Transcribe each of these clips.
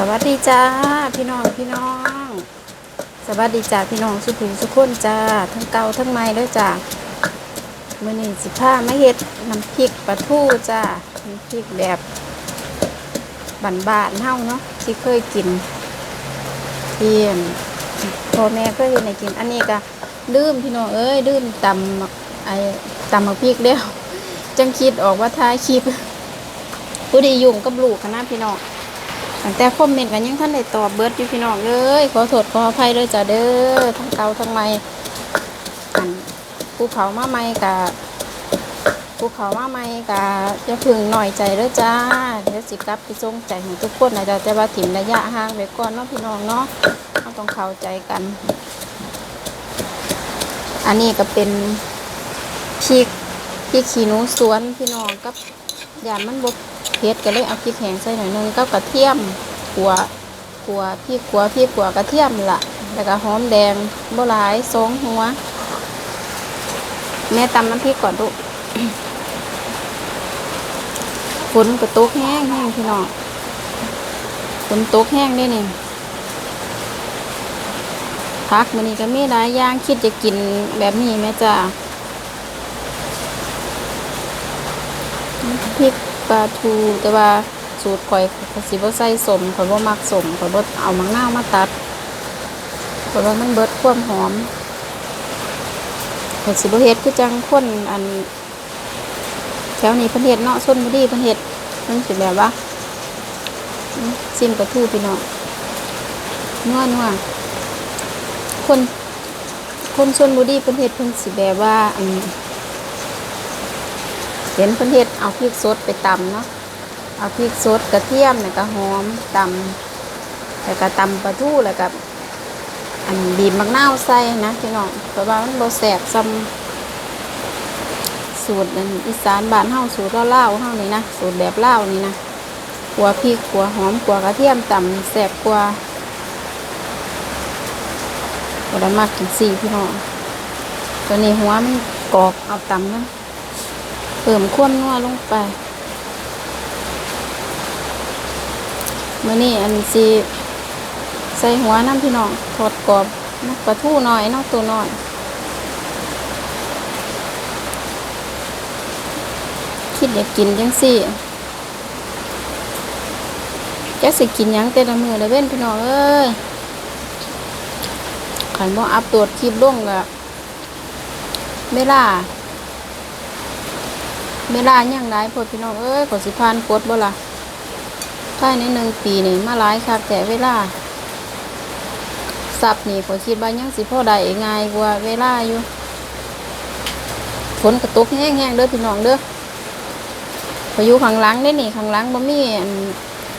สวัสดีจ้าพี่น้องพี่น้อง สวัสดีจ้าพี่น้องสุขุมสุขคนจ้าทั้งเก่าทั้งใหม่ด้วยจ้ามื่อนี้สิผ้าไม่เฮ็ดน้ำพริกปลาทูจ้าน้ำพริกแบบบันบานๆเฮาเนาะที่เคยกินเพียนพ่อแม่เคยเห็นให้กิน อันนี้ก็ลืมพี่น้องเอ้ยลืมตำไอ้ตำมะพริกเดียวจังคิดออกว่าท้ายคลิปผู้ดียุ่งกับลูกคณะพี่น้อง ตั้งแต่คอมเมนต์กันยังท่านได้ตอบเบิร์ดอยู่พี่น้องเอ้ยขอโทษขออภัยเลยจ้ะเด้อทั้งเกาทั้งใหม่อันภูเขามาใหม่กะภูเขามาใหม่กะจะพึงหน่อยใจเด้อจ้าเดี๋ยวสิกลับไปส่งใจของทุกคนนะจ๊ะแต่ว่าถิ่มระยะห่างไว้ก่อนเนาะพี่น้องเนาะเราต้องเข้าใจกัน อันนี้ก็เป็นพริกพริกขี้หนูสวนพี่น้องกับยามันบก เผ็ดก็เลยเอาพริกแห้งใส่หน่อยนึงกับกระเทียมขัวขัวพริกขัวพริกขัวกระเทียมละแล้วก็หอมแดงโบ่หลายสองหัว แม่ตำน้ำพริกก่อนลูกฝนก็ตกแห้งแห้งพี่น้องฝนตกแห้งได้เนี่ยพักมันนี้ก็มีหลายอย่างคิดจะกินแบบนี้แม่จ้าพริก ปลาทูแต่ว่าสูตรข่อยข่อยสิบ่ใส่สมข่อยบ่มักสมข่อยบ่เอามะนาวมาตัดข่อยว่ามันเบิดความหอมข่อยสิบ่เฮ็ดคือจังคนอันแถวนี้เพิ่นเฮ็ดเนาะชนบุรีเพิ่นเฮ็ดมันสิแบบว่าซิมปลาทูพี่น้องนัวนัวคนคนชนบุรีเพิ่นเฮ็ดเพิ่นสิแบบว่าอัน เห็นเพิ่นเฮ็ดเอาพริกสดไปตำเนาะเอาพริกสดกระเทียมแล้วก็หอมตำแล้วก็ตำปลาทูแล้วก็อันบีบมะนาวใส่นะพี่น้องเพราะว่ามันบ่แซ่บซ้ำสูตรอีสานบ้านเฮาสูตรเลาๆเฮานี่นะสูตรแบบเลานี่นะขัวพริกขัวหอมขัวกระเทียมตำแซ่บกว่าบ่ได้มักกินสี่พี่น้องตัวนี้หัวมันกรอบเอาตำนะ เพิ่มความนัวลงไปมื่อนี้อันสีใส่หัวน้ำพี่น้องทอดกรอบนักปลาทูหน่อยนอกตัวหน่อยคิดอยากกินจังสี่จะสิกินยังแต่ละมือละเว้นพี่น้องเอ้ยขันบ่อัพตัวจคลิปลงกะเวลา เวลายังหลายพดพี่น้องเอ้ยกดสิพานกดบ่ล่ะภายในหนึ่งปีนี่มาหลายครับแต่เวลาสับนี่ขอคิดว่ายังสิพ่อได้ง่ายกว่าเวลาอยู่ฝนกระตุกแห้งๆเด้อพี่น้องเด้อพายุข้างหลังได้นี่ข้างหลังบ่มี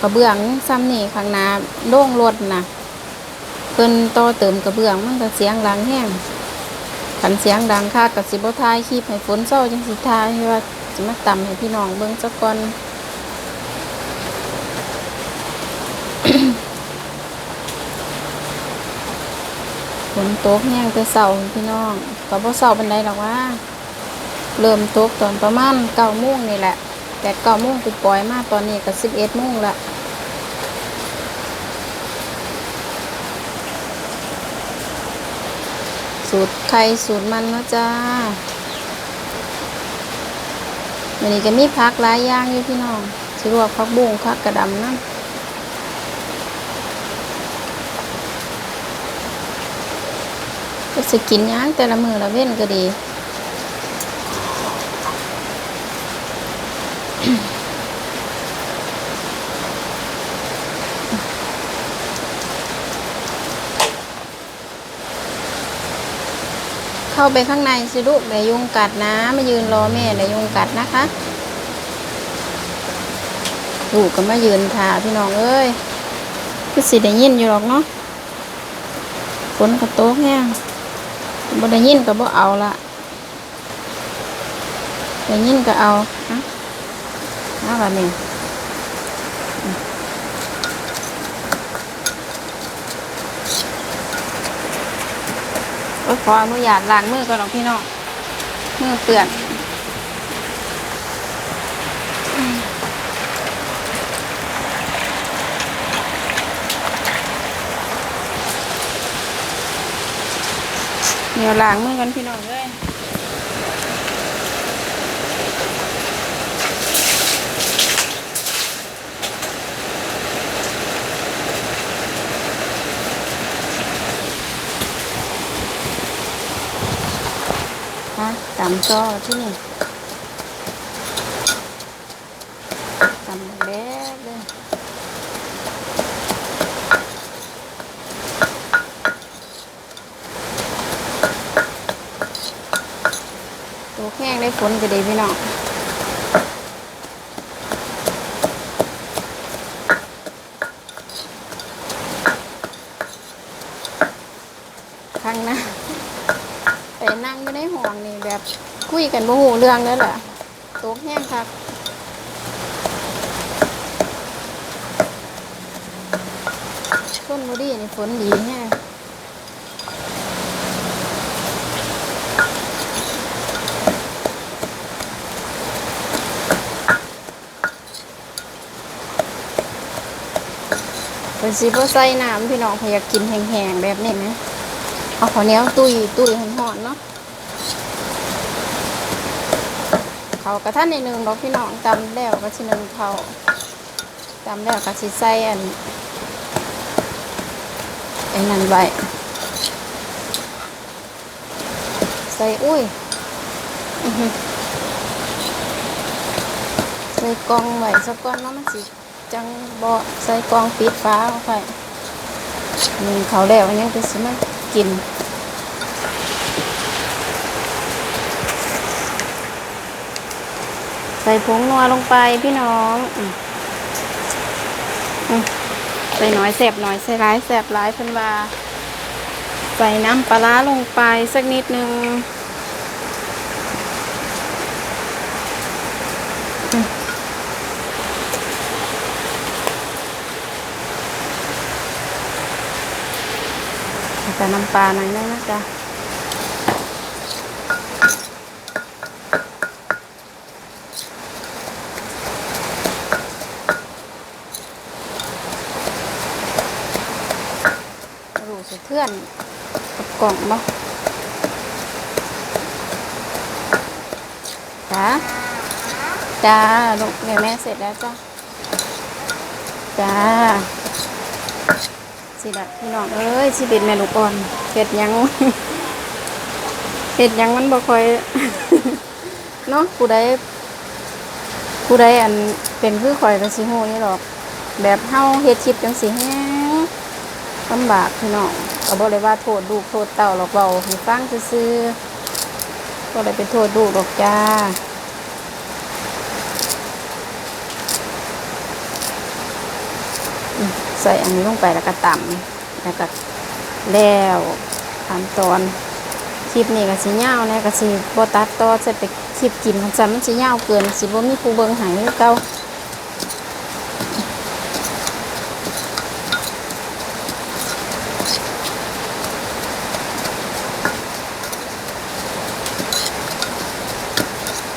กระเบื้องซ้ำนี่ข้างน้าโล่งรถนะเพิ่นต่อเติมกระเบื้องมันก็เสียงหลังแห้งขันเสียงดังค่ะกับสิบทายคลิปให้ฝนเศร้าจังสิทายว่า จะมาต่ำให้พี่น้องเบิ้งสักก่อนฝนตกแห้งแต่เสาพี่น้องก็บ่เสาบันไดหรอกว่า เริ่มตกตอนประมาณเก้าโมงนี่แหละ แต่เก้าโมงไปปล่อยมาตอนนี้ก็สิบเอ็ดโมงละสูตรไข่สูตรมันนะจ้า วันนี้ก็มีพักหลายอย่างอยู่พี่น้องสิรวกพักบุ้งพักกระดำนะก็สกินย่างแต่ละมือละเว้นก็ดี เข้าไปข้างในสิลูกเดี๋ยวยุงกัดนะมายืนรอแม่เดี๋ยวยุงกัดนะคะลูกก็มายืนถ่าพี่น้องเอ้ยคือสิได้ยินอยู่หรอกเนาะฝนกระโตกแห้งบ่ได้ยินก็บ่เอาละได้ยินก็เอาอะเอาแบบนี้ โอ้ขออนุญาตล้างมือก่อนหรอพี่น้องมือเปื่อนเดี๋ยวล้างมือกันพี่น้อง เลยฮะตำจอที่นี่ตำแดกเลย ตัวแห้งได้ฝนก็ดีพี่น้องข้างหน้าไปนั่งอยู่ในห้องนี่ แบบคุยกันโมโหเรื่องนั่นแหละตัวแห้งครับฝนบดีนี่ฝนดีแห้งเป็นซีโบใส่น้ำพี่น้องเขาอยากกินแห้งๆแบบนี้ไหมเอาข้าวเนียวตุยตุยหอนๆเนาะ เขากระท่านในหนึ่งดอกพี่น้องตำแล้วก็ชิหนึ่งเขาตำแล้วก็ชิใส่อันไอ้นั่นไว้ใส่อุ้ยใส่กองไว้สักก้อนเนาะมันสิจังบ่ใส่กองปิดฟ้าเอาไปนี่งเขาแล้วอันยังเป็นสิมากิน ใส่ผงนัวลงไปพี่น้องอใส่น้อยแสบน้อยใส่ร้ายแสบร้ายพิ่นวาใส่น้ำปลาร้าลงไปสักนิดนึงแต่น้ำปลาหน่อยนึงนะจ๊ะ รูสะเทือนกับกล่องบ่จ้าจ้าลูกเดี๋ยวแม่เสร็จแล้วจ้าจ้าสิละพี่น้องเอ้ยชีวิตแม่ลูกอ่อนเฮ็ดยังเฮ็ดยังมันบ่ค่อยเนาะผู้ใดผู้ใดอันเป็นคือข่อยก็สิฮู้นี่หรอก แบบเฮาเฮ็ดคลิปจังสิแฮง ลำบากพี่น้องก็บ่ได้ว่าโทษลูกโทษเต้าหรอกเว้าห้ฟังซื่อๆบ่ได้เป็นโทษลูกดอกจ้าใส่อันนี้ลงไปแล้วก็ต่ำแล้วก็แล้วขั้นตอนคลิปนี้ก็สิยาวนะก็สิบ่ตัดต่อจะไปคลิปกินมันจะมันสิยาเกินสิบ่มีผู้เบิงหายเก่า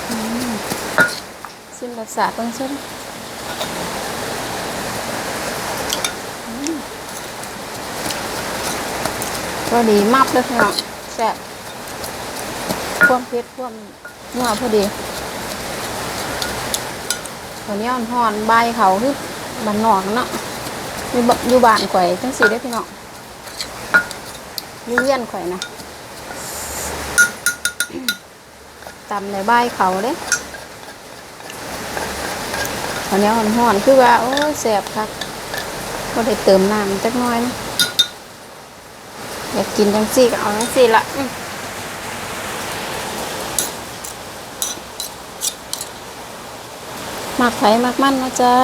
อืมซิมร สาติเบิ่งซิก็ดีมากเลยค่ะแซ่บความเผ็ดความนัวพอดีตัวนี้อ่อนหอนใบเขาคือบันนอกเนาะอยู่อยู่บ้านข่อยจังสีได้พี่น้องอยู่เยี่ยนข่อยนะตำในใบเขาเด้ ตัวนี้อ่อนๆคือว่า โอ้ยแซ่บครับก็ได้เติมน้ำจักน้อยนะอยากกินจังซี่ก็เอาจังซี่ละมักไผ่มักมันนะจ้า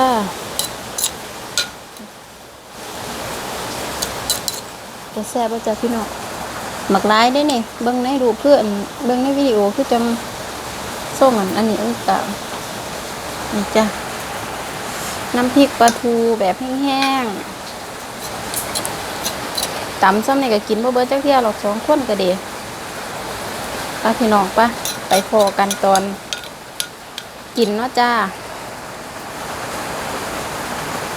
จะแซ่บบ่จ้าพี่น้องหมักหลายได้นี่เบิ่งในรูปเพื่อนเบิ่งในวิดีโอคือจังส่งอันอันนี้อันนี้ตามนี่จ้า น้ำพริกปลาทูแบบแห้งๆตำซ้ำนี่ก็กินบ่เบิดจักเที่ยหรอกสองคนก็ดีป้าพี่น้องปะไปพอกันตอน กินเนาะจ้า